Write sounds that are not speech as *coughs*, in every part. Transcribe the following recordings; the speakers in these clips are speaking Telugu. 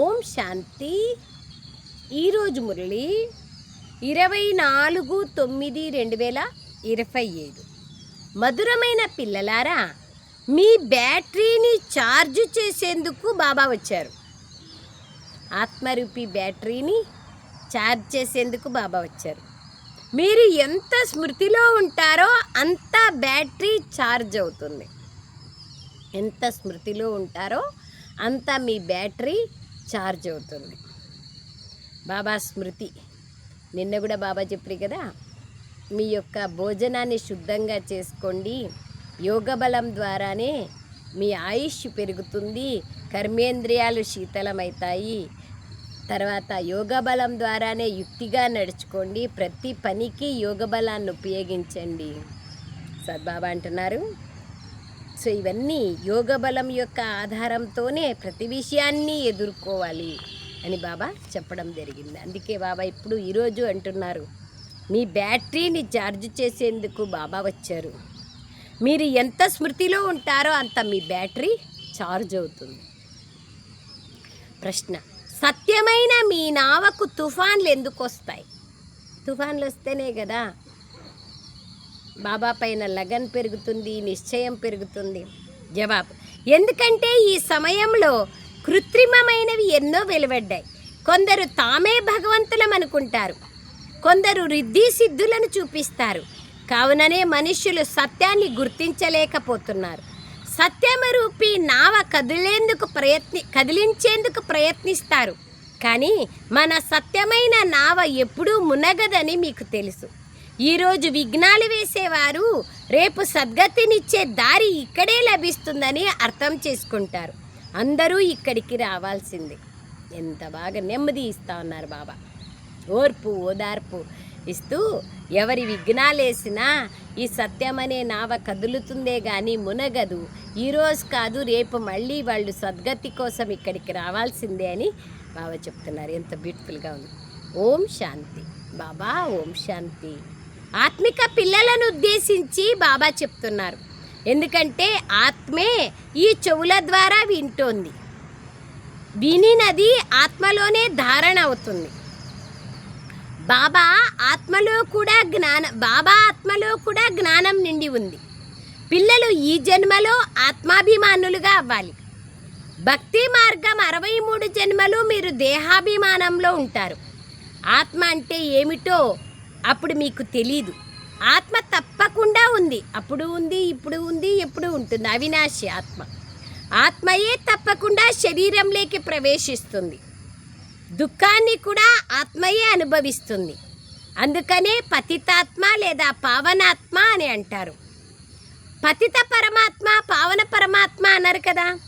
ఓం శాంతి. ఈరోజు మురళి ఇరవై నాలుగు తొమ్మిది రెండు వేల ఇరవై ఏడు. మధురమైన పిల్లలారా మీ బ్యాటరీని ఛార్జ్ చేసేందుకు బాబా వచ్చారు. ఆత్మరూపి బ్యాటరీని ఛార్జ్ చేసేందుకు బాబా వచ్చారు. మీరు ఎంత స్మృతిలో ఉంటారో అంత బ్యాటరీ ఛార్జ్ అవుతుంది. ఎంత స్మృతిలో ఉంటారో అంత మీ బ్యాటరీ ఛార్జ్ అవుతుంది. బాబా స్మృతి. నిన్న కూడా బాబా చెప్పారు కదా మీ యొక్క భోజనాన్ని శుద్ధంగా చేసుకోండి. యోగ బలం ద్వారానే మీ ఆయుష్ పెరుగుతుంది. కర్మేంద్రియాలు శీతలమవుతాయి తర్వాత యోగ బలం ద్వారానే యుక్తిగా నడుచుకోండి. ప్రతి పనికి యోగ బలాన్ని ఉపయోగించండి. సద్బాబా అంటున్నారు. సో ఇవన్నీ యోగ బలం యొక్క ఆధారంతోనే ప్రతి విషయాన్ని ఎదుర్కోవాలి అని బాబా చెప్పడం జరిగింది. అందుకే బాబా ఇప్పుడు ఈరోజు అంటున్నారు మీ బ్యాటరీని ఛార్జ్ చేసేందుకు బాబా వచ్చారు. మీరు ఎంత స్మృతిలో ఉంటారో అంత మీ బ్యాటరీ ఛార్జ్ అవుతుంది. ప్రశ్న సత్యమైన మీ నావకు తుఫాన్లు ఎందుకు వస్తాయి? తుఫాన్లు వస్తేనే కదా బాబా పైన లగన్ పెరుగుతుంది నిశ్చయం పెరుగుతుంది. జవాబు. ఎందుకంటే ఈ సమయంలో కృత్రిమమైనవి ఎన్నో వెలువడ్డాయి. కొందరు తామే భగవంతులం అనుకుంటారు కొందరు రిద్ధి సిద్ధులను చూపిస్తారు. కావుననే మనుష్యులు సత్యాన్ని గుర్తించలేకపోతున్నారు. సత్యమరూపి నావ కదిలేందుకు ప్రయత్ని కదిలించేందుకు ప్రయత్నిస్తారు. కానీ మన సత్యమైన నావ ఎప్పుడూ మునగదని మీకు తెలుసు. ఈరోజు విఘ్నాలు వేసేవారు. రేపు సద్గతినిచ్చే దారి ఇక్కడే లభిస్తుందని అర్థం చేసుకుంటారు. అందరూ ఇక్కడికి రావాల్సిందే. ఎంత బాగా నెమ్మది ఇస్తా ఉన్నారు బాబా. ఓర్పు ఓదార్పు ఇస్తూ ఎవరి విఘ్నాలేసినా ఈ సత్యమనే నావ కదులుతుందే కానీ మునగదు. ఈరోజు కాదు రేపు మళ్ళీ వాళ్ళు సద్గతి కోసం ఇక్కడికి రావాల్సిందే అని బాబా చెప్తున్నారు. ఎంత బ్యూటిఫుల్గా ఉంది. ఓం శాంతి. బాబా ఓం శాంతి. ఆత్మిక పిల్లలను ఉద్దేశించి బాబా చెప్తున్నారు. ఎందుకంటే ఆత్మే ఈ చెవుల ద్వారా వింటోంది. వినినది ఆత్మలోనే ధారణ అవుతుంది. బాబా ఆత్మలో కూడా జ్ఞాన బాబా ఆత్మలో కూడా జ్ఞానం నిండి ఉంది. పిల్లలు ఈ జన్మలో ఆత్మాభిమానులుగా అవ్వాలి. భక్తి మార్గం అరవై మూడు జన్మలు మీరు దేహాభిమానంలో ఉంటారు. ఆత్మ అంటే ఏమిటో అప్పుడు మీకు తెలీదు. ఆత్మ తప్పకుండా ఉంది. అప్పుడు ఉంది ఇప్పుడు ఉంది ఎప్పుడు ఉంటుంది? అవినాశి ఆత్మ. ఆత్మయే తప్పకుండా శరీరంలోకి ప్రవేశిస్తుంది. దుఃఖాన్ని కూడా ఆత్మయే అనుభవిస్తుంది. అందుకనే పతితాత్మ లేదా పావనాత్మ అని అంటారు. పతిత పరమాత్మ పావన పరమాత్మ అన్నారు కదా.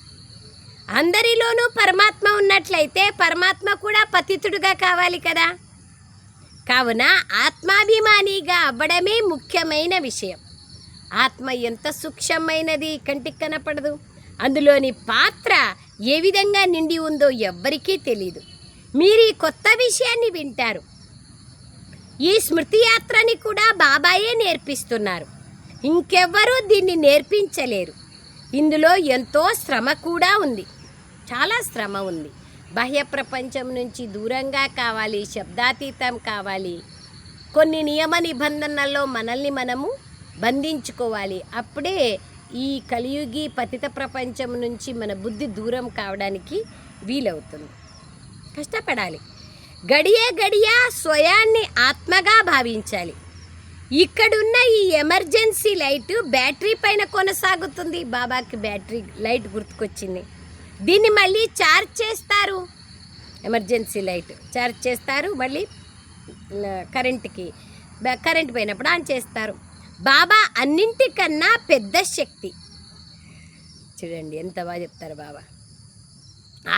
అందరిలోనూ పరమాత్మ ఉన్నట్లయితే పరమాత్మ కూడా పతితుడుగా కావాలి కదా. కావున ఆత్మాభిమానిగా అవ్వడమే ముఖ్యమైన విషయం. ఆత్మ ఎంత సూక్ష్మమైనది కంటికి కనపడదు. అందులోని పాత్ర ఏ విధంగా నిండి ఉందో ఎవ్వరికీ తెలియదు మీరు ఈ కొత్త విషయాన్ని వింటారు. ఈ స్మృతి యాత్రని కూడా బాబాయే నేర్పిస్తున్నారు. ఇంకెవ్వరూ దీన్ని నేర్పించలేరు. ఇందులో ఎంతో శ్రమ కూడా ఉంది. చాలా శ్రమ ఉంది. బాహ్య ప్రపంచం నుంచి దూరంగా కావాలి శబ్దాతీతం కావాలి. కొన్ని నియమ నిబంధనల్లో మనల్ని మనము బంధించుకోవాలి. అప్పుడే ఈ కలియుగి పతిత ప్రపంచం నుంచి మన బుద్ధి దూరం కావడానికి వీలవుతుంది. కష్టపడాలి. గడియే గడియా స్వయాన్ని ఆత్మగా భావించాలి. ఇక్కడున్న ఈ ఎమర్జెన్సీ లైట్ బ్యాటరీ పైన కొనసాగుతుంది. బాబాకి బ్యాటరీ లైట్ గుర్తుకొచ్చింది. దీన్ని మళ్ళీ ఛార్జ్ చేస్తారు. ఎమర్జెన్సీ లైట్ ఛార్జ్ చేస్తారు మళ్ళీ కరెంట్కి కరెంట్ పోయినప్పుడు ఆన్ చేస్తారు. బాబా అన్నింటికన్నా పెద్ద శక్తి. చూడండి ఎంత బాగా చెప్తారు బాబా.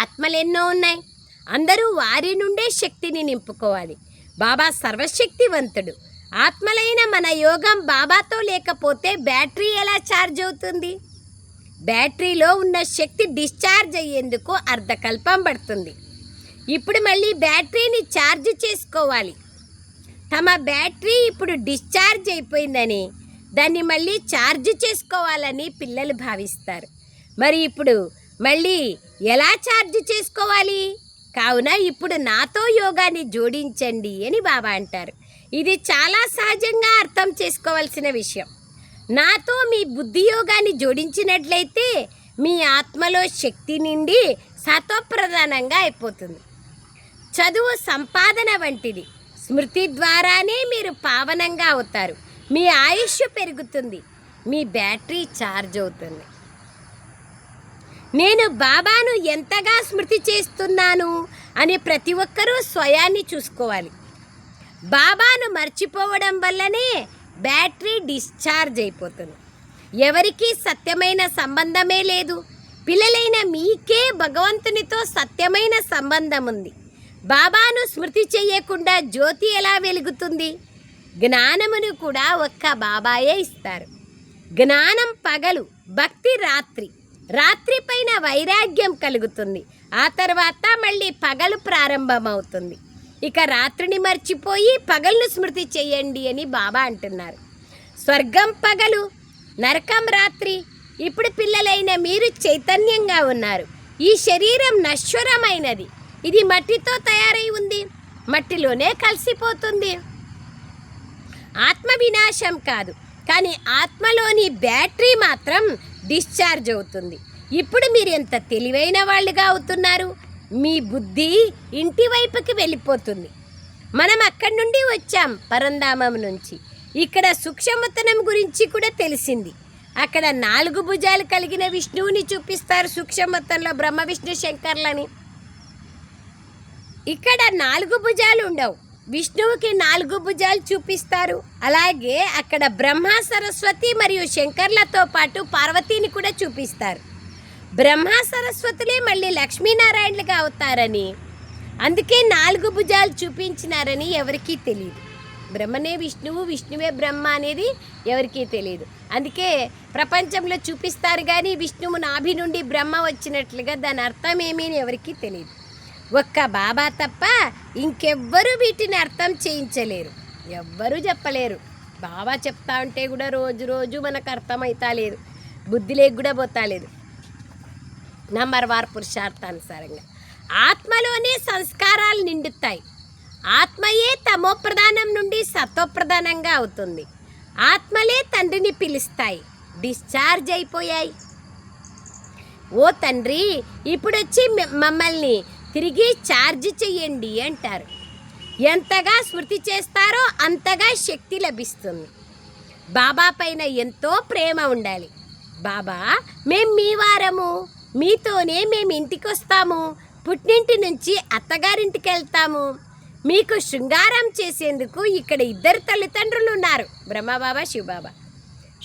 ఆత్మలు ఎన్నో ఉన్నాయి. అందరూ వారి నుండే శక్తిని నింపుకోవాలి. బాబా సర్వశక్తివంతుడు. ఆత్మలైన మన యోగం బాబాతో లేకపోతే బ్యాటరీ ఎలా ఛార్జ్ అవుతుంది? బ్యాటరీలో ఉన్న శక్తి డిశ్చార్జ్ అయ్యేందుకు అర్ధకల్పం పడుతుంది. ఇప్పుడు మళ్ళీ బ్యాటరీని ఛార్జ్ చేసుకోవాలి. తమ బ్యాటరీ ఇప్పుడు డిశ్చార్జ్ అయిపోయిందని దాన్ని మళ్ళీ ఛార్జ్ చేసుకోవాలని పిల్లలు భావిస్తారు. మరి ఇప్పుడు మళ్ళీ ఎలా ఛార్జ్ చేసుకోవాలి? కావున ఇప్పుడు నాతో యోగాని జోడించండి అని బాబా అంటారు. ఇది చాలా సహజంగా అర్థం చేసుకోవాల్సిన విషయం. నాతో మీ బుద్ధి యోగాన్ని జోడించినట్లయితే మీ ఆత్మలో శక్తి నిండి సతోప్రధానంగా అయిపోతుంది. చదువు సంపాదన వంటిది. స్మృతి ద్వారానే మీరు పావనంగా అవుతారు. మీ ఆయుష్ పెరుగుతుంది. మీ బ్యాటరీ ఛార్జ్ అవుతుంది. నేను బాబాను ఎంతగా స్మృతి చేస్తున్నాను అని ప్రతి ఒక్కరూ స్వయాన్ని చూసుకోవాలి. బాబాను మర్చిపోవడం వల్లనే బ్యాటరీ డిశ్చార్జ్ అయిపోతుంది. ఎవరికీ సత్యమైన సంబంధమే లేదు. పిల్లలైన మీకే భగవంతునితో సత్యమైన సంబంధం ఉంది బాబాను స్మృతి చేయకుండా జ్యోతి ఎలా వెలుగుతుంది? జ్ఞానమును కూడా ఒక్క బాబాయే ఇస్తారు. జ్ఞానం పగలు భక్తి రాత్రి. రాత్రి పైన వైరాగ్యం కలుగుతుంది. ఆ తర్వాత మళ్ళీ పగలు ప్రారంభమవుతుంది. ఇక రాత్రిని మర్చిపోయి పగలను స్మృతి చేయండి అని బాబా అంటున్నారు. స్వర్గం పగలు నరకం రాత్రి ఇప్పుడు పిల్లలైన మీరు చైతన్యంగా ఉన్నారు. ఈ శరీరం నశ్వరమైనది. ఇది మట్టితో తయారై ఉంది. మట్టిలోనే కలిసిపోతుంది. ఆత్మ వినాశం కాదు. కానీ ఆత్మలోని బ్యాటరీ మాత్రం డిశ్చార్జ్ అవుతుంది. ఇప్పుడు మీరు ఎంత తెలివైన వాళ్ళుగా అవుతున్నారు? మీ బుద్ధి ఇంటి వైపుకి వెళ్ళిపోతుంది. మనం అక్కడి నుండి వచ్చాం పరంధామం నుంచి. ఇక్కడ సూక్ష్మతనం గురించి కూడా తెలిసింది. అక్కడ నాలుగు భుజాలు కలిగిన విష్ణువుని చూపిస్తారు సూక్ష్మతంలో బ్రహ్మ విష్ణు శంకర్లని. ఇక్కడ నాలుగు భుజాలు ఉండవు. విష్ణువుకి నాలుగు భుజాలు చూపిస్తారు. అలాగే అక్కడ బ్రహ్మ సరస్వతి మరియు శంకర్లతో పాటు పార్వతీని కూడా చూపిస్తారు. బ్రహ్మ సరస్వతులే మళ్ళీ లక్ష్మీనారాయణలుగా అవుతారని. అందుకే నాలుగు భుజాలు చూపించినారని ఎవరికీ తెలియదు బ్రహ్మనే విష్ణువు విష్ణువే బ్రహ్మ అనేది ఎవరికీ తెలియదు అందుకే ప్రపంచంలో చూపిస్తారు కానీ విష్ణువు నాభి నుండి బ్రహ్మ వచ్చినట్లుగా దాని అర్థం ఏమీ అని ఎవరికీ తెలియదు ఒక్క బాబా తప్ప ఇంకెవ్వరూ వీటిని అర్థం చేయించలేరు. ఎవ్వరూ చెప్పలేరు. బాబా చెప్తా ఉంటే కూడా రోజు రోజు మనకు అర్థమవుతా లేదు. బుద్ధిలేకి కూడా పోతా లేదు. నంబర్ వార్ పురుషార్థానుసారంగా. ఆత్మలోనే సంస్కారాలు నిండుతాయి. ఆత్మయే తమోప్రధానం నుండి సత్వప్రధానంగా అవుతుంది. ఆత్మలే తండ్రిని పిలుస్తాయి. డిశ్చార్జ్ అయిపోయాయి. ఓ తండ్రి ఇప్పుడు వచ్చి మ- మమ్మల్ని తిరిగి ఛార్జ్ చెయ్యండి అంటారు. ఎంతగా స్మృతి చేస్తారో అంతగా శక్తి లభిస్తుంది. బాబా పైన ఎంతో ప్రేమ ఉండాలి. బాబా మేం మీ వారము. మీతోనే మేము ఇంటికి వస్తాము పుట్టింటి నుంచి అత్తగారింటికి వెళ్తాము మీకు శృంగారం చేసేందుకు ఇక్కడ ఇద్దరు తల్లిదండ్రులు ఉన్నారు బ్రహ్మబాబా శివబాబా.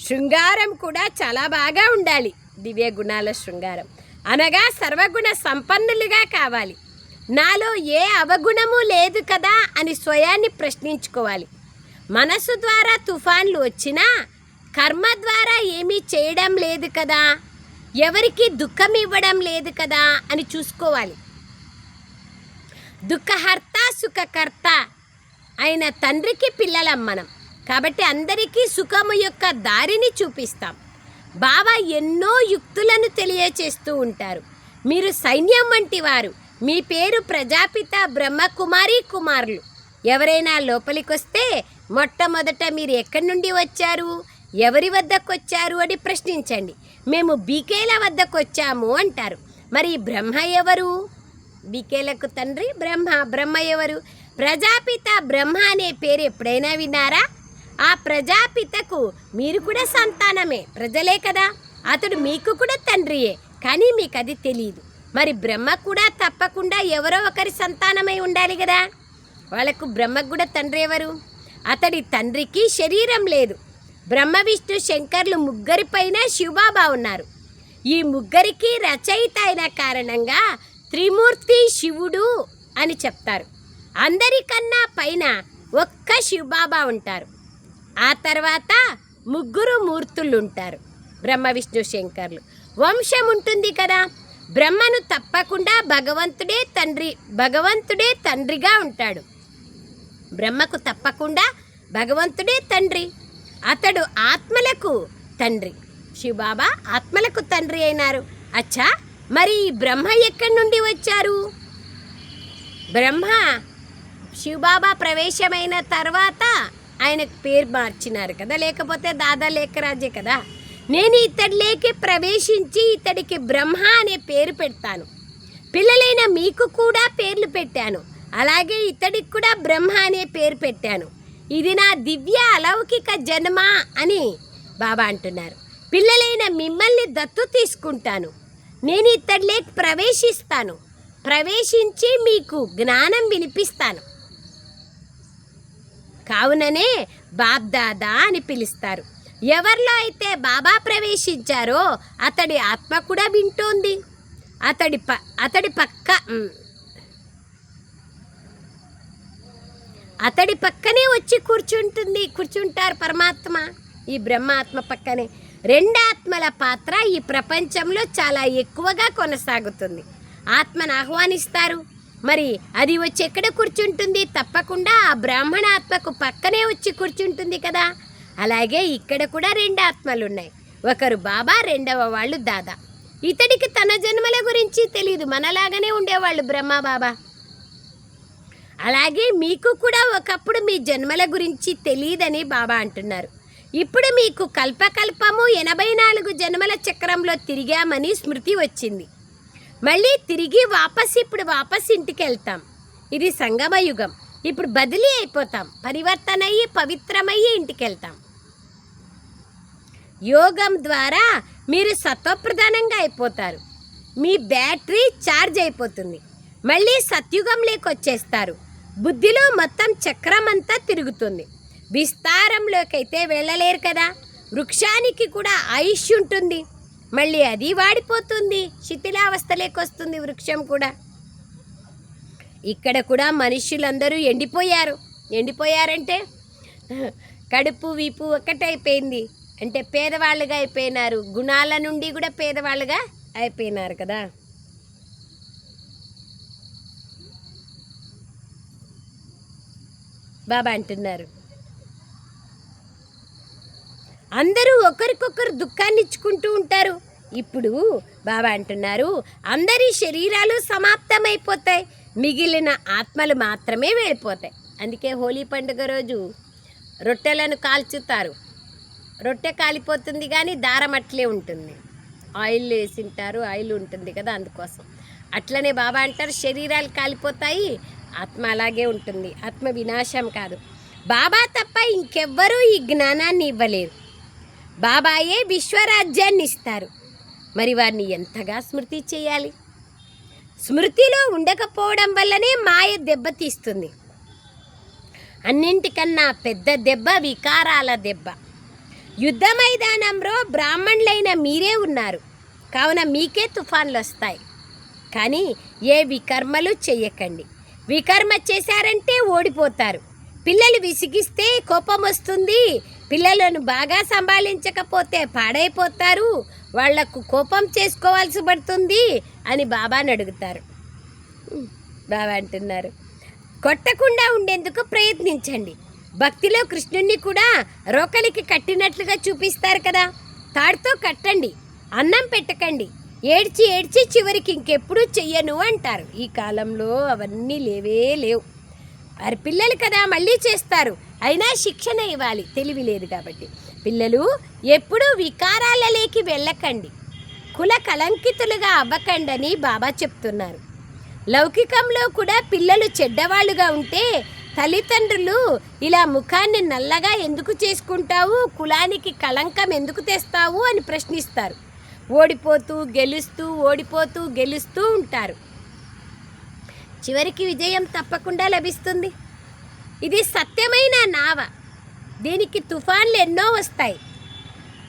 శృంగారం కూడా చాలా బాగా ఉండాలి. దివ్య గుణాల శృంగారం. అనగా సర్వగుణ సంపన్నులుగా కావాలి. నాలో ఏ అవగుణము లేదు కదా అని స్వయాన్ని ప్రశ్నించుకోవాలి. మనసు ద్వారా తుఫాన్లు వచ్చినా కర్మ ద్వారా ఏమీ చేయడం లేదు కదా? ఎవరికి దుఃఖం ఇవ్వడం లేదు కదా అని చూసుకోవాలి. దుఃఖహర్త సుఖకర్త అయిన తండ్రికి పిల్లలం మనం. కాబట్టి అందరికీ సుఖము యొక్క దారిని చూపిస్తాం. బాబా ఎన్నో యుక్తులను తెలియచేస్తూ ఉంటారు. మీరు సైన్యం వంటి వారు. మీ పేరు ప్రజాపిత బ్రహ్మకుమారి కుమారులు. ఎవరైనా లోపలికొస్తే మొట్టమొదట మీరు ఎక్కడి నుండి వచ్చారు? ఎవరి వద్దకు వచ్చారు? అని ప్రశ్నించండి. మేము బీకేల వద్దకు వచ్చాము అంటారు. మరి బ్రహ్మ ఎవరు? బీకేలకు తండ్రి బ్రహ్మ బ్రహ్మ ఎవరు? ప్రజాపిత బ్రహ్మ అనే పేరు ఎప్పుడైనా విన్నారా? ఆ ప్రజాపితకు మీరు కూడా సంతానమే ప్రజలే కదా. అతడు మీకు కూడా తండ్రియే కానీ మీకు అది తెలియదు మరి బ్రహ్మ కూడా తప్పకుండా ఎవరో ఒకరి సంతానమై ఉండాలి కదా. వాళ్ళకు బ్రహ్మకు కూడా తండ్రి ఎవరు? అతడి తండ్రికి శరీరం లేదు. బ్రహ్మ విష్ణు శంకర్లు ముగ్గురిపైన శివబాబా ఉన్నారు. ఈ ముగ్గురికి రచయిత అయిన కారణంగా త్రిమూర్తి శివుడు అని చెప్తారు. అందరికన్నా పైన ఒక్క శివబాబా ఉంటారు. ఆ తర్వాత ముగ్గురు మూర్తులు ఉంటారు బ్రహ్మ విష్ణు శంకర్లు. వంశం ఉంటుంది కదా బ్రహ్మను తప్పకుండా భగవంతుడే తండ్రి భగవంతుడే తండ్రిగా ఉంటాడు. బ్రహ్మకు తప్పకుండా భగవంతుడే తండ్రి. అతడు ఆత్మలకు తండ్రి. శివబాబా ఆత్మలకు తండ్రి అయినారు. అచ్చా మరి ఈ బ్రహ్మ ఎక్కడి నుండి వచ్చారు? బ్రహ్మ శివబాబా ప్రవేశమైన తర్వాత ఆయనకు పేరు మార్చినారు కదా లేకపోతే దాదా లేఖరాజే కదా. నేను ఇతడిలోకి ప్రవేశించి ఇతడికి బ్రహ్మ అనే పేరు పెడతాను. పిల్లలైన మీకు కూడా పేర్లు పెట్టాను. అలాగే ఇతడికి కూడా బ్రహ్మ అనే పేరు పెట్టాను. ఇది నా దివ్య అలౌకిక జన్మ అని బాబా అంటున్నారు. పిల్లలైన మిమ్మల్ని దత్తు తీసుకుంటాను. నేను ఇతడిలే ప్రవేశిస్తాను. ప్రవేశించి మీకు జ్ఞానం వినిపిస్తాను. కావుననే బాబ్దాదా అని పిలుస్తారు. ఎవరిలో అయితే బాబా ప్రవేశించారో అతడి ఆత్మ కూడా వింటోంది. అతడి ప అతడి పక్క అతడి పక్కనే వచ్చి కూర్చుంటుంది కూర్చుంటారు పరమాత్మ. ఈ బ్రహ్మాత్మ పక్కనే. రెండు ఆత్మల పాత్ర ఈ ప్రపంచంలో చాలా ఎక్కువగా కొనసాగుతుంది. ఆత్మను ఆహ్వానిస్తారు. మరి అది వచ్చి ఎక్కడ కూర్చుంటుంది? తప్పకుండా ఆ బ్రాహ్మణ ఆత్మకు పక్కనే వచ్చి కూర్చుంటుంది కదా. అలాగే ఇక్కడ కూడా రెండు ఆత్మలు ఉన్నాయి ఒకరు బాబా రెండవ వాళ్ళు దాదా. ఇతడికి తన జన్మల గురించి తెలియదు మనలాగానే ఉండేవాళ్ళు బ్రహ్మ బాబా. అలాగే మీకు కూడా ఒకప్పుడు మీ జన్మల గురించి తెలియదని బాబా అంటున్నారు. ఇప్పుడు మీకు కల్పకల్పము ఎనభై నాలుగు జన్మల చక్రంలో తిరిగామని స్మృతి వచ్చింది. మళ్ళీ తిరిగి వాపస్ ఇప్పుడు వాపస్ ఇంటికి వెళ్తాం ఇది సంగమయుగం ఇప్పుడు బదిలీ అయిపోతాం. పరివర్తన అయ్యి పవిత్రమయ్యి ఇంటికి వెళ్తాం యోగం ద్వారా మీరు సత్వప్రధానంగా అయిపోతారు. మీ బ్యాటరీ ఛార్జ్ అయిపోతుంది. మళ్ళీ సత్యుగంలోకి వచ్చేస్తారు బుద్ధిలో మొత్తం చక్రమంతా తిరుగుతుంది. విస్తారంలోకి అయితే వెళ్ళలేరు కదా. వృక్షానికి కూడా ఆయుష్ ఉంటుంది. మళ్ళీ అది వాడిపోతుంది. శిథిలావస్థలోకి వస్తుంది వృక్షం కూడా. ఇక్కడ కూడా మనుషులందరూ ఎండిపోయారు. ఎండిపోయారంటే కడుపు వీపు ఒక్కటైపోయింది అంటే పేదవాళ్ళుగా అయిపోయినారు. గుణాల నుండి కూడా పేదవాళ్ళుగా అయిపోయినారు కదా. బాబా అంటున్నారు. అందరూ ఒకరికొకరు దుఃఖాన్ని ఇచ్చుకుంటూ ఉంటారు. ఇప్పుడు బాబా అంటున్నారు అందరి శరీరాలు సమాప్తమైపోతాయి. మిగిలిన ఆత్మలు మాత్రమే వెళ్ళిపోతాయి. అందుకే హోలీ పండుగ రోజు రొట్టెలను కాల్చుతారు. రొట్టె కాలిపోతుంది కానీ దారం అట్లే ఉంటుంది. ఆయిల్ వేసింటారు ఆయిల్ ఉంటుంది కదా అందుకోసం. అట్లనే బాబా అంటారు శరీరాలు కాలిపోతాయి ఆత్మ అలాగే ఉంటుంది. ఆత్మ వినాశం కాదు. బాబా తప్ప ఇంకెవ్వరూ ఈ జ్ఞానాన్ని ఇవ్వలేరు. బాబాయే విశ్వరాజ్యాన్ని ఇస్తారు. మరి వారిని ఎంతగా స్మృతి చేయాలి? స్మృతిలో ఉండకపోవడం వల్లనే మాయ దెబ్బతీస్తుంది అన్నింటికన్నా పెద్ద దెబ్బ వికారాల దెబ్బ. యుద్ధ మైదానంలో బ్రాహ్మణులైన మీరే ఉన్నారు. కావున మీకే తుఫాన్లు వస్తాయి. కానీ ఏ వికర్మలు చెయ్యకండి. వికర్మ చేశారంటే ఓడిపోతారు. పిల్లలు విసిగిస్తే కోపం వస్తుంది. పిల్లలను బాగా సంభాళించకపోతే పాడైపోతారు. వాళ్ళకు కోపం చేసుకోవాల్సి పడుతుంది అని బాబాని అడుగుతారు. బాబా అంటున్నారు. కొట్టకుండా ఉండేందుకు ప్రయత్నించండి. భక్తిలో కృష్ణుణ్ణి కూడా రోకలికి కట్టినట్లుగా చూపిస్తారు కదా. తాడుతో కట్టండి. అన్నం పెట్టకండి. ఏడ్చి ఏడ్చి చివరికి ఇంకెప్పుడు చెయ్యను అంటారు. ఈ కాలంలో అవన్నీ లేవే లేవు. వారి పిల్లలు కదా మళ్ళీ చేస్తారు. అయినా శిక్షణ ఇవ్వాలి. తెలివి లేదు కాబట్టి. పిల్లలు ఎప్పుడూ వికారాలలోకి వెళ్ళకండి. కుల కలంకితులుగా అవ్వకండని బాబా చెప్తున్నారు. లౌకికంలో కూడా పిల్లలు చెడ్డవాళ్ళుగా ఉంటే తల్లిదండ్రులు ఇలా ముఖాన్ని నల్లగా ఎందుకు చేసుకుంటావు? కులానికి కళంకం ఎందుకు తెస్తావు? అని ప్రశ్నిస్తారు. ఓడిపోతూ గెలుస్తూ ఓడిపోతూ గెలుస్తూ ఉంటారు. చివరికి విజయం తప్పకుండా లభిస్తుంది. ఇది సత్యమైన నావ. దీనికి తుఫాన్లు ఎన్నో వస్తాయి.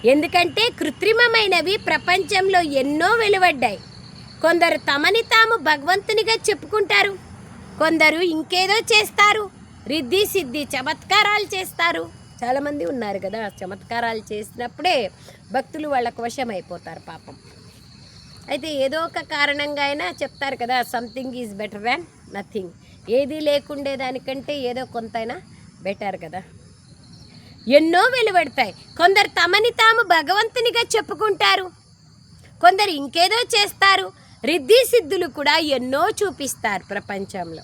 ఎందుకంటే కృత్రిమమైనవి ప్రపంచంలో ఎన్నో వెలువడ్డాయి. కొందరు తమని తాము భగవంతునిగా చెప్పుకుంటారు. కొందరు ఇంకేదో చేస్తారు. రిద్ధి సిద్ధి చమత్కారాలు చేస్తారు. చాలామంది ఉన్నారు కదా చమత్కారాలు చేసినప్పుడే భక్తులు వాళ్ళకు వశమైపోతారు పాపం. అయితే ఏదో ఒక కారణంగా అయినా చెప్తారు కదా something is better than nothing ఏది లేకుండే దానికంటే ఏదో కొంతైనా బెటర్ కదా. ఎన్నో వెలువడతాయి. కొందరు తమని తాము భగవంతునిగా చెప్పుకుంటారు. కొందరు ఇంకేదో చేస్తారు. రిద్ధి సిద్ధులు కూడా ఎన్నో చూపిస్తారు ప్రపంచంలో.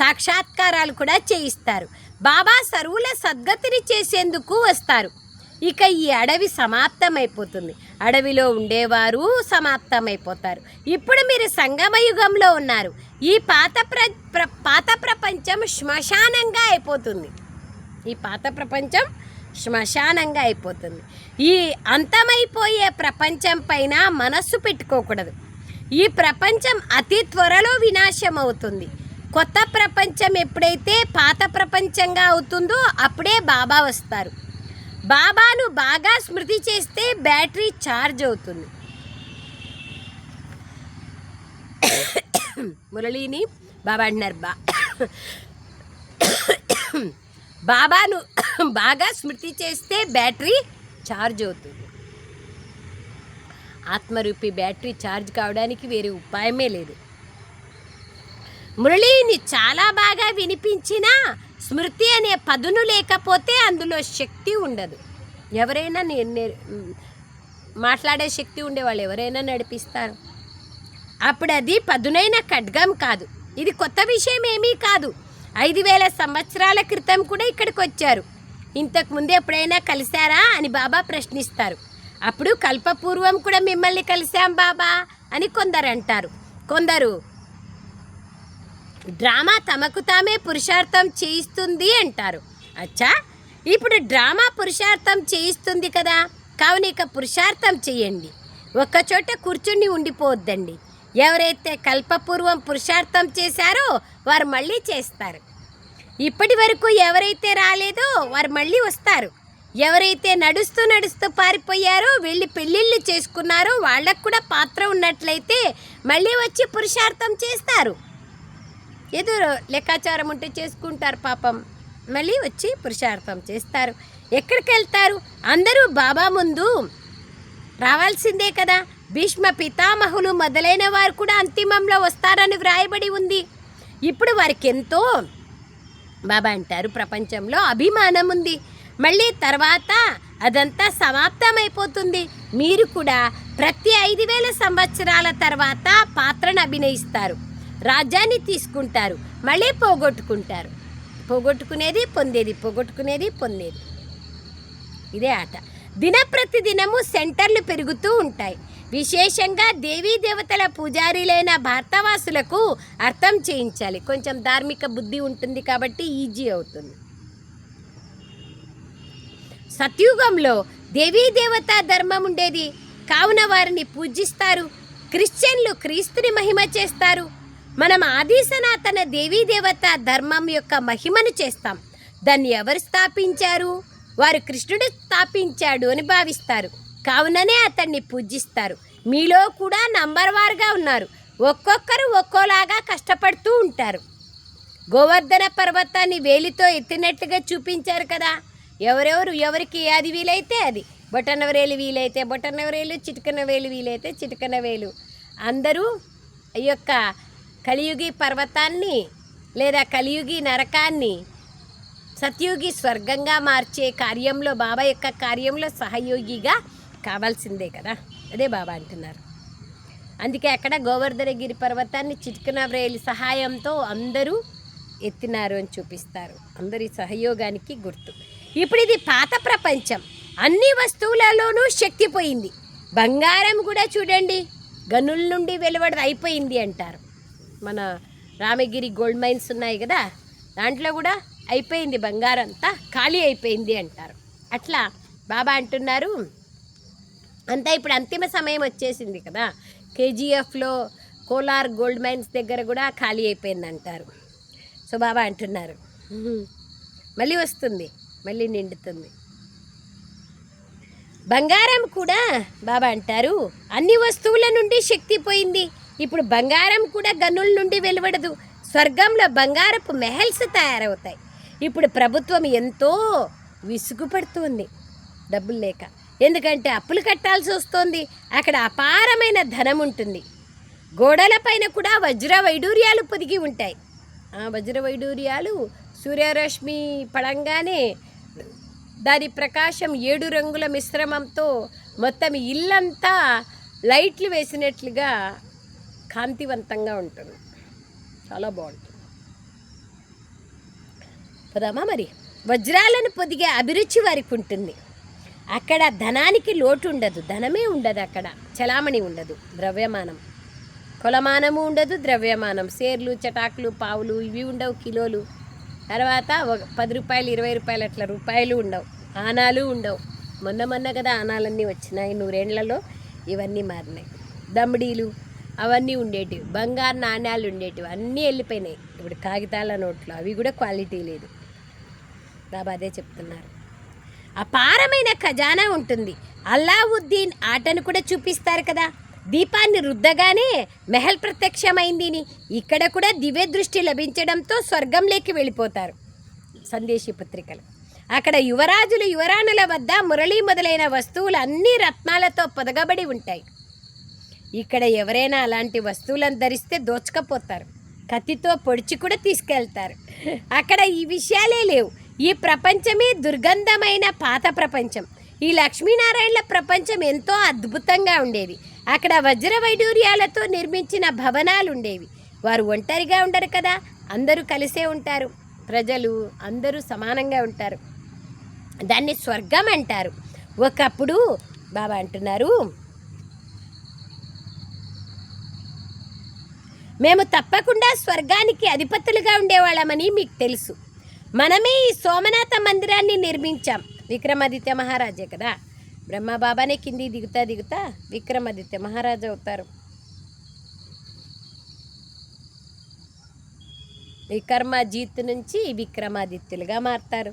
సాక్షాత్కారాలు కూడా చేయిస్తారు. బాబా సరువుల సద్గతిని చేసేందుకు వస్తారు. ఇక ఈ అడవి సమాప్తమైపోతుంది. అడవిలో ఉండేవారు సమాప్తమైపోతారు. ఇప్పుడు మీరు సంగమయుగంలో ఉన్నారు. ఈ పాత ప్ర పాత ప్రపంచం శ్మశానంగా అయిపోతుంది. ఈ పాత ప్రపంచం శ్మశానంగా అయిపోతుంది. ఈ అంతమైపోయే ప్రపంచం పైన మనస్సు పెట్టుకోకూడదు. ఈ ప్రపంచం అతి త్వరలో వినాశం అవుతుంది కొత్త ప్రపంచం ఎప్పుడైతే పాత ప్రపంచంగా అవుతుందో అప్పుడే బాబా వస్తారు. బాబాను బాగా స్మృతి చేస్తే బ్యాటరీ ఛార్జ్ అవుతుంది. మురళిని బాబా అంటున్నారు బా బాబాను బాగా స్మృతి చేస్తే బ్యాటరీ ఛార్జ్ అవుతుంది. ఆత్మరూపి బ్యాటరీ ఛార్జ్ కావడానికి వేరే ఉపాయమే లేదు. మురళిని చాలా బాగా వినిపించినా స్మృతి అనే పదును లేకపోతే అందులో శక్తి ఉండదు. ఎవరైనా నే- మాట్లాడే శక్తి ఉండేవాళ్ళు ఎవరైనా నడిపిస్తారు. అప్పుడు అది పదునైన ఖడ్గం కాదు. ఇది కొత్త విషయం ఏమీ కాదు. ఐదు వేల సంవత్సరాల క్రితం కూడా ఇక్కడికి వచ్చారు. ఇంతకు ముందు ఎప్పుడైనా కలిశారా అని బాబా ప్రశ్నిస్తారు. అప్పుడు కల్పపూర్వం కూడా మిమ్మల్ని కలిశాం బాబా అని కొందరు అంటారు కొందరు డ్రామా తమకు తామే పురుషార్థం చేయిస్తుంది అంటారు. అచ్చా ఇప్పుడు డ్రామా పురుషార్థం చేయిస్తుంది కదా. కావున ఇక పురుషార్థం చేయండి. ఒక్కచోట కూర్చుని ఉండిపోవద్దండి. ఎవరైతే కల్పపూర్వం పురుషార్థం చేశారో వారు మళ్ళీ చేస్తారు. ఇప్పటి వరకు ఎవరైతే రాలేదో వారు మళ్ళీ వస్తారు. ఎవరైతే నడుస్తూ నడుస్తూ పారిపోయారో వెళ్ళి పెళ్ళిళ్ళు చేసుకున్నారో వాళ్ళకు కూడా పాత్ర ఉన్నట్లయితే మళ్ళీ వచ్చి పురుషార్థం చేస్తారు. ఏదో లెక్కాచారం ఉంటే చేసుకుంటారు పాపం. మళ్ళీ వచ్చి పురుషార్థం చేస్తారు. ఎక్కడికి వెళ్తారు? అందరూ బాబా ముందు రావాల్సిందే కదా. భీష్మ పితామహులు మొదలైన వారు కూడా అంతిమంలో వస్తారని వ్రాయబడి ఉంది. ఇప్పుడు వారికి ఎంతో బాబా అంటారు ప్రపంచంలో అభిమానం ఉంది. మళ్ళీ తర్వాత అదంతా సమాప్తమైపోతుంది. మీరు కూడా ప్రతి ఐదు వేల సంవత్సరాల తర్వాత పాత్రను అభినయిస్తారు. రాజ్యాన్ని తీసుకుంటారు. మళ్ళీ పోగొట్టుకుంటారు. పోగొట్టుకునేది పొందేది పోగొట్టుకునేది పొందేది. ఇదే ఆట. దిన ప్రతిదినము సెంటర్లు పెరుగుతూ ఉంటాయి. విశేషంగా దేవీ దేవతల పూజారీలైన భారతవాసులకు అర్థం చేయించాలి. కొంచెం ధార్మిక బుద్ధి ఉంటుంది కాబట్టి ఈజీ అవుతుంది. సత్యుగంలో దేవీ దేవతా ధర్మం ఉండేది. కావున వారిని పూజిస్తారు. క్రిస్టియన్లు క్రీస్తుని మహిమ చేస్తారు. మనం ఆది సనాతన దేవీ దేవత ధర్మం యొక్క మహిమను చేస్తాం. దాన్ని ఎవరు స్థాపించారు? వారు కృష్ణుడు స్థాపించాడు అని భావిస్తారు. కావుననే అతన్ని పూజిస్తారు. మీలో కూడా నంబర్ వారుగా ఉన్నారు. ఒక్కొక్కరు ఒక్కోలాగా కష్టపడుతూ ఉంటారు. గోవర్ధన పర్వతాన్ని వేలితో ఎత్తినట్టుగా చూపించారు కదా. ఎవరెవరు? ఎవరికి అది వీలైతే అది. బొటన వేలు వీలైతే బొటన వేలు చిటికన వేలు వీలైతే చిటికన వేలు. అందరూ ఈ యొక్క కలియుగి పర్వతాన్ని లేదా కలియుగి నరకాన్ని సత్యుగి స్వర్గంగా మార్చే కార్యంలో బాబా యొక్క కార్యంలో సహయోగిగా కావాల్సిందే కదా. అదే బాబా అంటున్నారు. అందుకే అక్కడ గోవర్ధనగిరి పర్వతాన్ని చిటికన వ్రేలి సహాయంతో అందరూ ఎత్తినారు అని చూపిస్తారు. అందరి సహయోగానికి గుర్తు. ఇప్పుడు ఇది పాత ప్రపంచం. అన్ని వస్తువులలోనూ శక్తి పోయింది. బంగారం కూడా చూడండి గనుల నుండి వెలువడది అయిపోయింది అంటారు. మన రామగిరి గోల్డ్ మైన్స్ ఉన్నాయి కదా దాంట్లో కూడా అయిపోయింది బంగారం అంతా ఖాళీ అయిపోయింది అంటారు. అట్లా బాబా అంటున్నారు అంతా ఇప్పుడు అంతిమ సమయం వచ్చేసింది కదా కేజీఎఫ్లో కోలార్ గోల్డ్ మైన్స్ దగ్గర కూడా ఖాళీ అయిపోయింది అంటారు. సో బాబా అంటున్నారు మళ్ళీ వస్తుంది మళ్ళీ నిండుతుంది. బంగారం కూడా బాబా అంటారు అన్ని వస్తువుల నుండి శక్తి పోయింది. ఇప్పుడు బంగారం కూడా గనుల నుండి వెలువడదు. స్వర్గంలో బంగారపు మెహల్స్ తయారవుతాయి. ఇప్పుడు ప్రభుత్వం ఎంతో విసుగుపడుతోంది డబ్బులు లేక. ఎందుకంటే అప్పులు కట్టాల్సి వస్తోంది. అక్కడ అపారమైన ధనం ఉంటుంది. గోడలపైన కూడా వజ్ర వైడూర్యాలు పొదిగి ఉంటాయి. ఆ వజ్ర వైడూర్యాలు సూర్యరశ్మి పడంగానే దాని ప్రకాశం ఏడు రంగుల మిశ్రమంతో మొత్తం ఇల్లంతా లైట్లు వేసినట్లుగా కాంతివంతంగా ఉంటుంది. చాలా బాగుంటుంది. పోదామా మరి? వజ్రాలను పొదిగే అభిరుచి వారికి ఉంటుంది. అక్కడ ధనానికి లోటు ఉండదు. ధనమే ఉండదు అక్కడ. చలామణి ఉండదు. ద్రవ్యమానం. కొలమానము ఉండదు. ద్రవ్యమానం. సేర్లు చటాకులు పావులు ఇవి ఉండవు. కిలోలు. తర్వాత పది రూపాయలు ఇరవై రూపాయలు అట్లా రూపాయలు ఉండవు. ఆనాలు ఉండవు. మొన్న మొన్న కదా ఆనాలన్నీ వచ్చినాయి. నూరేళ్ళలో ఇవన్నీ మారినాయి. దమ్మిడీలు అవన్నీ ఉండేటివి. బంగారు నాణ్యాలు ఉండేటివి. అన్నీ వెళ్ళిపోయినాయి. ఇప్పుడు కాగితాల నోట్లు అవి కూడా క్వాలిటీ లేదు. బాబా అదే చెప్తున్నారు. అపారమైన ఖజానా ఉంటుంది. అల్లావుద్దీన్ ఆటను కూడా చూపిస్తారు కదా. దీపాన్ని రుద్దగానే మెహల్ ప్రత్యక్షమైందిని ఇక్కడ కూడా దివ్య దృష్టి లభించడంతో స్వర్గంలోకి వెళ్ళిపోతారు సందేశీ పత్రికలు. అక్కడ యువరాజులు యువరాణుల వద్ద మురళి మొదలైన వస్తువులు అన్ని రత్నాలతో పొదగబడి ఉంటాయి. ఇక్కడ ఎవరైనా అలాంటి వస్తువులను ధరిస్తే దోచుకపోతారు. కత్తితో పొడిచి కూడా తీసుకెళ్తారు. అక్కడ ఈ విషయాలే లేవు. ఈ ప్రపంచమే దుర్గంధమైన పాత ప్రపంచం. ఈ లక్ష్మీనారాయణల ప్రపంచం ఎంతో అద్భుతంగా ఉండేది. అక్కడ వజ్ర వైడూర్యాలతో నిర్మించిన భవనాలు ఉండేవి వారు ఒంటరిగా ఉండరు కదా? అందరూ కలిసే ఉంటారు. ప్రజలు అందరూ సమానంగా ఉంటారు. దాన్ని స్వర్గం అంటారు. ఒకప్పుడు బాబా అంటున్నారు మేము తప్పకుండా స్వర్గానికి అధిపతులుగా ఉండేవాళ్ళమని మీకు తెలుసు. మనమే ఈ సోమనాథ మందిరాన్ని నిర్మించాం. విక్రమాదిత్య మహారాజే కదా. బ్రహ్మబాబానే కింది దిగుతా దిగుతా విక్రమాదిత్య మహారాజు అవుతారు. వికర్మజీత్ నుంచి విక్రమాదిత్యులుగా మారుతారు.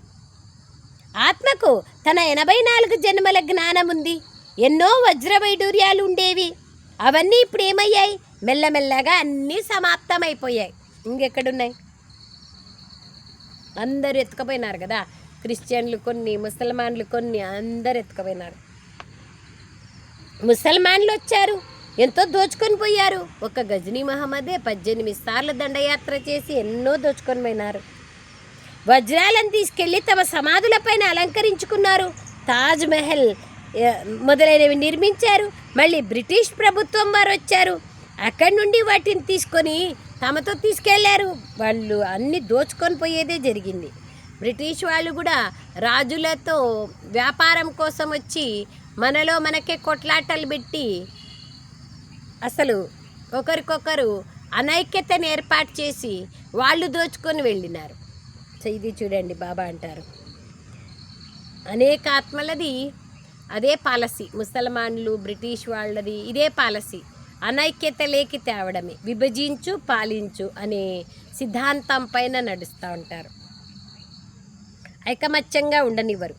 ఆత్మకు తన ఎనభై నాలుగు జన్మల జ్ఞానం ఉంది ఎన్నో వజ్రవైడూర్యాలు ఉండేవి అవన్నీ ఇప్పుడు ఏమయ్యాయి మెల్లమెల్లగా అన్నీ సమాప్తమైపోయాయి. ఇంకెక్కడున్నాయి? అందరూ ఎత్తుకుపోయినారు కదా. క్రిస్టియన్లు కొన్ని ముసల్మాన్లు కొన్ని అందరు ఎత్తుకుపోయినారు. ముసల్మాన్లు వచ్చారు. ఎంతో దోచుకొని పోయారు. ఒక గజనీ మహమ్మదే పద్దెనిమిది సార్లు దండయాత్ర చేసి ఎన్నో దోచుకొని పోయినారు. వజ్రాలను తీసుకెళ్ళి తమ సమాధులపైన అలంకరించుకున్నారు. తాజ్ మహల్ మొదలైనవి నిర్మించారు. మళ్ళీ బ్రిటిష్ ప్రభుత్వం వారు వచ్చారు. అక్కడి నుండి వాటిని తీసుకొని తమతో తీసుకెళ్ళారు. వాళ్ళు అన్ని దోచుకొని పోయేదే జరిగింది. బ్రిటిష్ వాళ్ళు కూడా రాజులతో వ్యాపారం కోసం వచ్చి మనలో మనకే కొట్లాటలు పెట్టి అసలు ఒకరికొకరు అనైక్యతను ఏర్పాటు చేసి వాళ్ళు దోచుకొని వెళ్ళినారు. ఇది చూడండి బాబా అంటారు. అనేక ఆత్మలది అదే పాలసీ. ముసల్మాన్లు బ్రిటిష్ వాళ్ళది ఇదే పాలసీ. అనైక్యత లేకి తేవడమే. విభజించు పాలించు అనే సిద్ధాంతం పైన నడుస్తూ ఉంటారు. ఐకమత్యంగా ఉండనివ్వరు.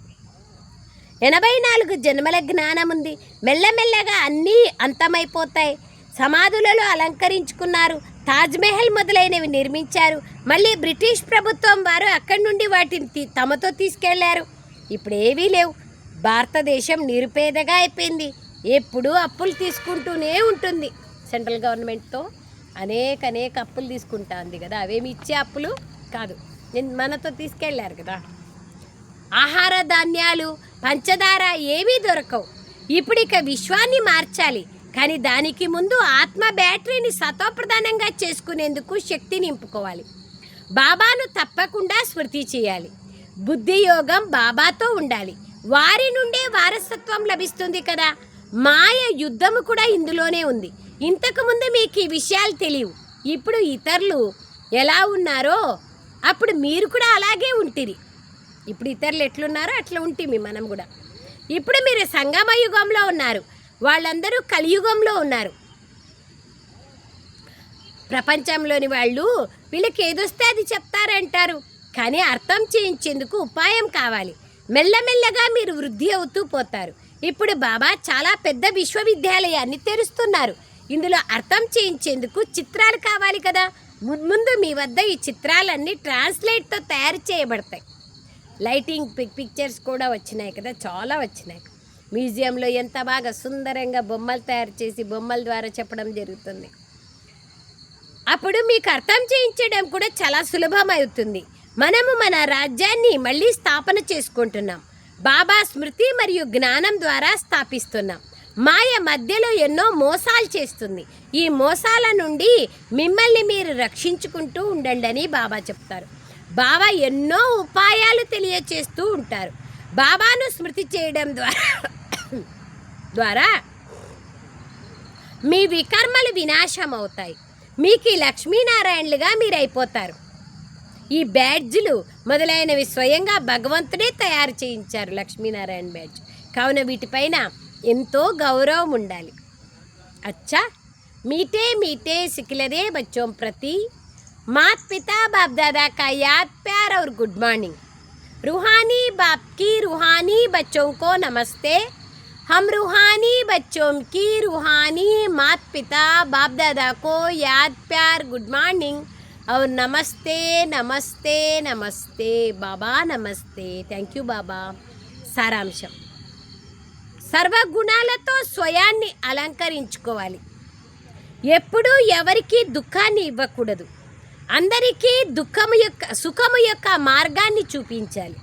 ఎనభై నాలుగు జన్మల జ్ఞానం ఉంది. మెల్లమెల్లగా అన్నీ అంతమైపోతాయి. సమాధులలో అలంకరించుకున్నారు. తాజ్మహల్ మొదలైనవి నిర్మించారు. మళ్ళీ బ్రిటిష్ ప్రభుత్వం వారు అక్కడి నుండి వాటిని తమతో తీసుకెళ్ళారు. ఇప్పుడు ఏవీ లేవు. భారతదేశం నిరుపేదగా అయిపోయింది. ఎప్పుడూ అప్పులు తీసుకుంటూనే ఉంటుంది. సెంట్రల్ గవర్నమెంట్తో అనేక అనేక అప్పులు తీసుకుంటా ఉంది కదా. అవేమి ఇచ్చే అప్పులు కాదు. నేను మనతో తీసుకెళ్ళారు కదా. ఆహార ధాన్యాలు పంచదార ఏమీ దొరకవు. ఇప్పుడు ఇక విశ్వాన్ని మార్చాలి. కానీ దానికి ముందు ఆత్మ బ్యాటరీని సతోప్రధానంగా చేసుకునేందుకు శక్తి నింపుకోవాలి. బాబాను తప్పకుండా స్మృతి చేయాలి. బుద్ధి యోగం బాబాతో ఉండాలి. వారి నుండే వారసత్వం లభిస్తుంది కదా. మాయ యుద్ధము కూడా ఇందులోనే ఉంది. ఇంతకుముందు మీకు ఈ విషయాలు తెలియవు. ఇప్పుడు ఇతరులు ఎలా ఉన్నారో అప్పుడు మీరు కూడా అలాగే ఉంటిరి. ఇప్పుడు ఇతరులు ఎట్లున్నారో అట్లా ఉంటుంది మనం కూడా. ఇప్పుడు మీరు సంగమ యుగంలో ఉన్నారు. వాళ్ళందరూ కలియుగంలో ఉన్నారు. ప్రపంచంలోని వాళ్ళు వీళ్ళకి ఏదొస్తే అది చెప్తారంటారు. కానీ అర్థం చేయించేందుకు ఉపాయం కావాలి. మెల్లమెల్లగా మీరు వృద్ధి అవుతూ పోతారు. ఇప్పుడు బాబా చాలా పెద్ద విశ్వవిద్యాలయాన్ని తెరుస్తున్నారు. ఇందులో అర్థం చేయించేందుకు చిత్రాలు కావాలి కదా. ముందు మీ వద్ద ఈ చిత్రాలన్నీ ట్రాన్స్లేట్తో తయారు చేయబడతాయి. లైటింగ్ పిక్ పిక్చర్స్ కూడా వచ్చినాయి కదా చాలా వచ్చినాయి. మ్యూజియంలో ఎంత బాగా సుందరంగా బొమ్మలు తయారు చేసి బొమ్మల ద్వారా చెప్పడం జరుగుతుంది. అప్పుడు మీకు అర్థం చేయించడం కూడా చాలా సులభం అవుతుంది మనము మన రాజ్యాన్ని మళ్ళీ స్థాపన చేసుకుంటున్నాం. బాబా స్మృతి మరియు జ్ఞానం ద్వారా స్థాపిస్తున్నాం. మాయ మధ్యలో ఎన్నో మోసాలు చేస్తుంది. ఈ మోసాల నుండి మిమ్మల్ని మీరు రక్షించుకుంటూ ఉండండి అని బాబా చెప్తారు. బాబా ఎన్నో ఉపాయాలు తెలియచేస్తూ ఉంటారు. బాబాను స్మృతి చేయడం ద్వారా *coughs* ద్వారా మీ వికర్మలు వినాశం అవుతాయి మీకు లక్ష్మీనారాయణలుగా మీరు అయిపోతారు ఈ బ్యాడ్జ్లు మొదలైనవి స్వయంగా భగవంతుడే తయారు చేయించారు లక్ష్మీనారాయణ బ్యాడ్జ్ కావున వీటిపైన ఎంతో గౌరవం ఉండాలి अच्छा मीठे मीठे सिकलरे बच्चों प्रति मात पिता बाप दादा का याद प्यार और गुड मॉर्निंग रूहानी बाप की रूहानी बच्चों को नमस्ते हम रूहानी बच्चों की रूहानी मात पिता बाप दादा को याद प्यार गुड मॉर्निंग और नमस्ते नमस्ते नमस्ते बाबा नमस्ते थैंक यू बाबा సారాంశం సర్వగుణాలతో స్వయాన్ని అలంకరించుకోవాలి ఎప్పుడూ ఎవరికీ దుఃఖాన్ని ఇవ్వకూడదు అందరికీ దుఃఖము యొక్క సుఖము యొక్క మార్గాన్ని చూపించాలి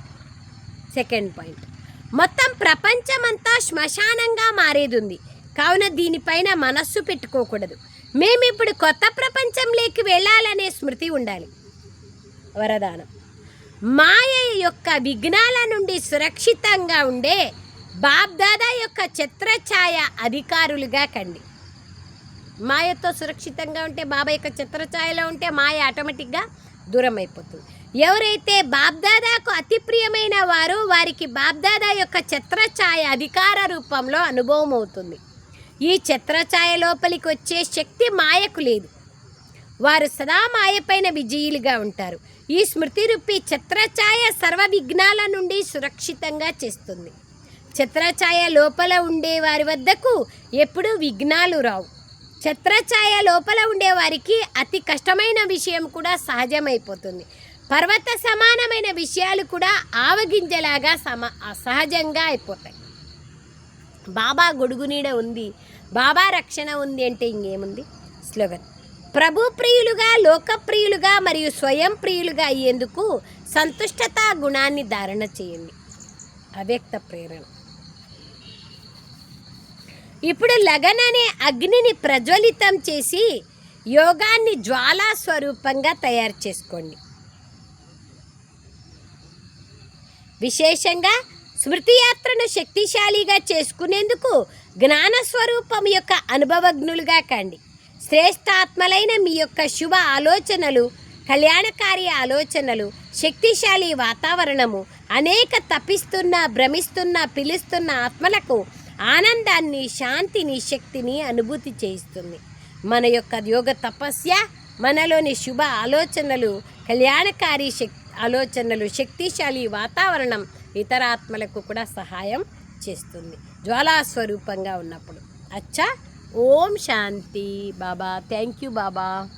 సెకండ్ పాయింట్ మొత్తం ప్రపంచమంతా శ్మశానంగా మారేది ఉంది కావున దీనిపైన మనస్సు పెట్టుకోకూడదు మేమిప్పుడు కొత్త ప్రపంచంలోకి వెళ్ళాలనే స్మృతి ఉండాలి. వరదానం. మాయ యొక్క విఘ్నాల నుండి సురక్షితంగా ఉండే బాబ్దాదా యొక్క చిత్రఛాయ అధికారులుగా కండి. మాయతో సురక్షితంగా ఉంటే బాబా యొక్క చిత్రఛాయలో ఉంటే మాయ ఆటోమేటిక్గా దూరం అయిపోతుంది ఎవరైతే బాబ్దాదాకు అతి ప్రియమైన వారు వారికి బాబ్దాదా యొక్క చిత్రఛాయ అధికార రూపంలో అనుభవం అవుతుంది ఈ చిత్రఛాయ లోపలికి వచ్చే శక్తి మాయకు లేదు. వారు సదా మాయపైన విజయులుగా ఉంటారు. ఈ స్మృతి రూపి చిత్రఛాయ సర్వ విఘ్నాల నుండి సురక్షితంగా చేస్తుంది. చిత్రఛాయ లోపల ఉండే వారి వద్దకు ఎప్పుడూ విఘ్నాలు రావు. చిత్రఛాయ లోపల ఉండే వారికి అతి కష్టమైన విషయం కూడా సహజమైపోతుంది. పర్వత సమానమైన విషయాలు కూడా ఆవగింజలాగా సమ సహజంగా అయిపోతాయి. బాబా గొడుగు నీడ ఉంది బాబా రక్షణ ఉంది అంటే ఇంకేముంది? స్లోగన్. ప్రభు ప్రియులుగా లోకప్రియులుగా మరియు స్వయం ప్రియులుగా అయ్యేందుకు సంతుష్టత గుణాన్ని ధారణ చేయండి. అవ్యక్త ప్రేరణ. ఇప్పుడు లగన్ అనే అగ్నిని ప్రజ్వలితం చేసి యోగాన్ని జ్వాలా స్వరూపంగా తయారు చేసుకోండి. విశేషంగా స్మృతి యాత్రను శక్తిశాలిగా చేసుకునేందుకు జ్ఞాన స్వరూపం యొక్క అనుభవజ్ఞులుగా కండి. శ్రేష్టాత్మలైన మీ యొక్క శుభ ఆలోచనలు కళ్యాణకారి ఆలోచనలు శక్తిశాలి వాతావరణము అనేక తప్పిస్తున్న భ్రమిస్తున్న పిలుస్తున్న ఆత్మలకు ఆనందాన్ని శాంతిని శక్తిని అనుభూతి చేయిస్తుంది. మన యొక్క యోగ తపస్య మనలోని శుభ ఆలోచనలు కళ్యాణకారి శక్ ఆలోచనలు శక్తిశాలి వాతావరణం ఇతర ఆత్మలకు కూడా సహాయం చేస్తుంది. జ్వాలా స్వరూపంగా ఉన్నప్పుడు. అచ్చా. ఓం శాంతి బాబా. Thank you Baba.